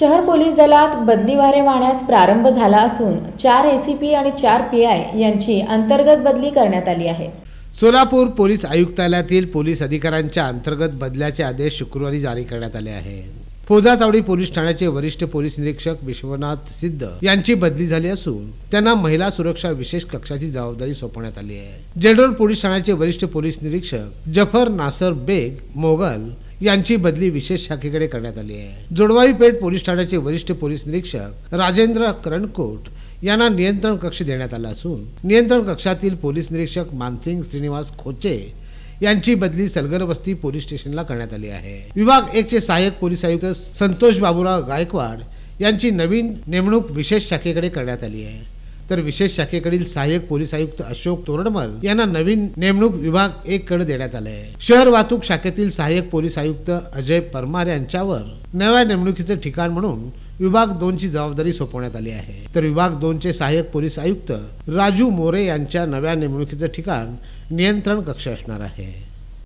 शहर पोलीस दलात बदलीवारे वाहण्यास प्रारंभ झाला असून चार एसीपी आणि चार पी आय यांची अंतर्गत बदली करण्यात आली आहे. सोलापूर पोलीस आयुक्तालयातील पोलीस अधिकाऱ्यांच्या अंतर्गत बदल्याचे आदेश शुक्रवारी जारी करण्यात आले आहेत. फौजा चावडी पोलीस ठाण्याचे वरिष्ठ पोलीस निरीक्षक विश्वनाथ सिद्ध यांची बदली झाली असून त्यांना महिला सुरक्षा विशेष कक्षाची जबाबदारी सोपवण्यात आली आहे. जनरल पोलीस ठाण्याचे वरिष्ठ पोलीस निरीक्षक जफर नासर बेग मोगल यांची बदली विशेष शाखेकडे करण्यात आली आहे. जोडवाई पेठ पोलीस ठाण्याचे वरिष्ठ पोलीस निरीक्षक राजेंद्र करणकोट यांना नियंत्रण कक्ष देण्यात आला असून नियंत्रण कक्षातील पोलीस निरीक्षक मानसिंग श्रीनिवास खोचे यांची बदली सलगर वस्ती पोलीस स्टेशनला करण्यात आली आहे. विभाग एक चे सहाय्यक पोलीस आयुक्त संतोष बाबूराव गायकवाड यांची नवीन नेमणूक विशेष शाखेकडे करण्यात आली आहे. तर विशेष शाखेकडील सहाय्यक पोलीस आयुक्त अशोक तोरडमल यांना नवीन नेमणूक विभाग एक कडे देण्यात आले शहर वाहतूक शाखेतील सहाय्यक पोलीस आयुक्त अजय परमार यांच्यावर नव्या नेमणुकीचे ठिकाण म्हणून विभाग दोनची जबाबदारी सोपवण्यात आली आहे. तर विभाग दोनचे सहाय्यक पोलीस आयुक्त राजू मोरे यांच्या नव्या नेमणुकीचे ठिकाण नियंत्रण कक्ष असणार आहे.